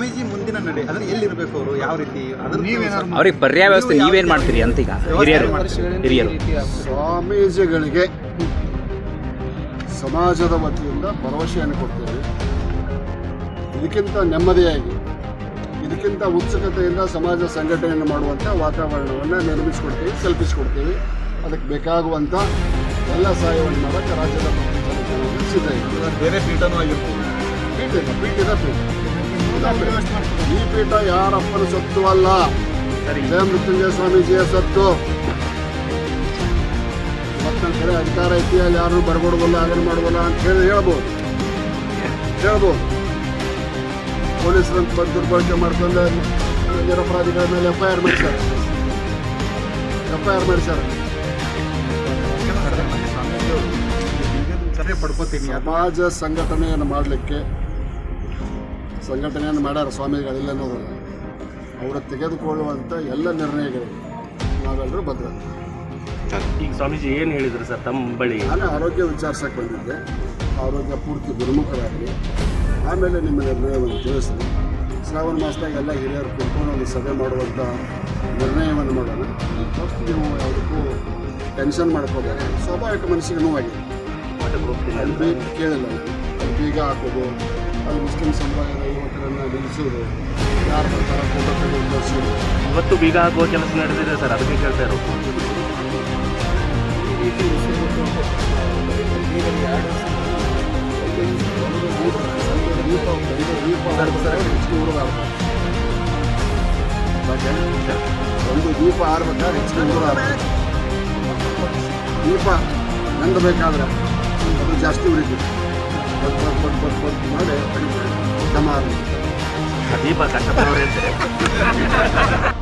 ರೀತಿ? ಯಾವ ನೀವೇನಾದ್ರು ಅವ್ರಿಗೆ ಪರ್ಯಾಯ ವ್ಯವಸ್ಥೆ ನೀವೇನ್ ಮಾಡ್ತೀರಿ ಅಂತ ಈಗ ಹಿರಿಯರು ಹಿರಿಯರು. ಸ್ವಾಮೀಜಿಗಳಿಗೆ ಸಮಾಜದ ವತಿಯಿಂದ ಭರವಸೆಯನ್ನು ಕೊಡ್ತೇವೆ. ಇದಕ್ಕಿಂತ ನೆಮ್ಮದಿಯಾಗಿ ಇದಕ್ಕಿಂತ ಉತ್ಸುಕತೆಯಿಂದ ಸಮಾಜ ಸಂಘಟನೆಯನ್ನು ಮಾಡುವಂಥ ವಾತಾವರಣವನ್ನು ನಿರ್ಮಿಸಿಕೊಡ್ತೀವಿ ಕಲ್ಪಿಸಿಕೊಡ್ತೀವಿ. ಅದಕ್ಕೆ ಬೇಕಾಗುವಂಥ ಎಲ್ಲ ಸಹಾಯವನ್ನು ಮಾಡೋಕ್ಕೆ ರಾಜ್ಯದ ಸಿದ್ಧ ಬೇರೆ ಪೀಠನೂ ಆಗಿರ್ತೀವಿ ಪೀಠ ಪೀಠ ಇದೆ ಪೀಠ ಇದೆ ಪೀಠ. ಈ ಪೀಠ ಯಾರಪ್ಪನ ಸತ್ತು ಅಲ್ಲ ಜಯ ಮೃತ್ಯುಂಜಯ ಸ್ವಾಮೀಜಿಯ ಸತ್ತು ಮತ್ತೆ ನನ್ನ ಕಡೆ ಅಧಿಕಾರ ಐತಿ ಅಲ್ಲಿ ಯಾರು ಬರ್ಕೊಡ್ಬಲ್ಲ ಅದನ್ನು ಮಾಡ್ಬಲ್ಲ ಅಂತ ಹೇಳಿ ಹೇಳ್ಬೋದು ಹೇಳ್ಬೋದು ಪೊಲೀಸರಂತ ಬಂದು ದುರ್ಬಳಕೆ ಮಾಡ್ಕೊಂಡು ನಿರಪರಾಧಿಗಳ ಮೇಲೆ ಎಫ್ ಐ ಆರ್ ಮಾಡಿಸ್ಯಾರ ಎಫ್ ಐ ಆರ್ ಮಾಡಿಸ್ಯಾರ ಸಮಾಜ ಸಂಘಟನೆಯನ್ನು ಮಾಡಲಿಕ್ಕೆ ಸಂಘಟನೆಯನ್ನು ಮಾಡ್ಯಾರ ಸ್ವಾಮಿಗಳಿಲ್ಲ ಅನ್ನೋದಲ್ಲ ಅವರು ತೆಗೆದುಕೊಳ್ಳುವಂಥ ಎಲ್ಲ ನಿರ್ಣಯಗಳಿಗೆ ನಾವೆಲ್ಲರೂ ಬದ್ರ ಈಗ ಸ್ವಾಮೀಜಿ ಏನು ಹೇಳಿದರು ಸರ್ ತಮ್ಮ ಬಳಿ? ನಾನು ಆರೋಗ್ಯ ವಿಚಾರಿಸಕ್ಕೆ ಬಂದಿದ್ದೆ. ಆರೋಗ್ಯ ಪೂರ್ತಿ ಗುರುಮುಖರಾಗಲಿ ಆಮೇಲೆ ನಿಮ್ಮ ನಿರ್ಣಯವನ್ನು ತಿಳಿಸಿದೆ. ಶ್ರಾವಣ ಮಾಸದಾಗ ಎಲ್ಲ ಹಿರಿಯರು ಕುತ್ಕೊಂಡು ಒಂದು ಸಭೆ ಮಾಡುವಂಥ ನಿರ್ಣಯವನ್ನು ಮಾಡೋಣ. ಫಸ್ಟ್ ನೀವು ಯಾವುದಕ್ಕೂ ಟೆನ್ಷನ್ ಮಾಡ್ಕೋಬೇಕು ಸ್ವಾಭಾವಿಕ ಮನಸ್ಸಿಗೆ ನೋವಾಗಿದೆ. ಕೇಳಿಲ್ಲ. ಬೀಗ ಹಾಕೋದು. ಅಲ್ಲಿ ಮುಸ್ಲಿಂ ಸಮುದಾಯದ ಯುವಕರನ್ನು ನಿಲ್ಲಿಸೋದು ಯಾರು ಬರ್ತಾರ ಫೋಟೋ ತೆಗೆದು ಇವತ್ತು ಬೀಗ ಆಗುವ ಕೆಲಸ ನಡೆದಿದೆ ಸರ್ ಅದಕ್ಕೆ ಕೇಳ್ತಾ ಇರೋದು ಉರಿಬಾರ್ದು. ಓಕೆ? ಒಂದು ದೀಪ ಆರ್ಬೇಕಾದ್ರೆ ಉರಿಬಾರ್ದು. ದೀಪ ನಂದು ಬೇಕಾದ್ರೆ ಅದು ಜಾಸ್ತಿ ಉರಿತೀವಿ Sí, para cachar por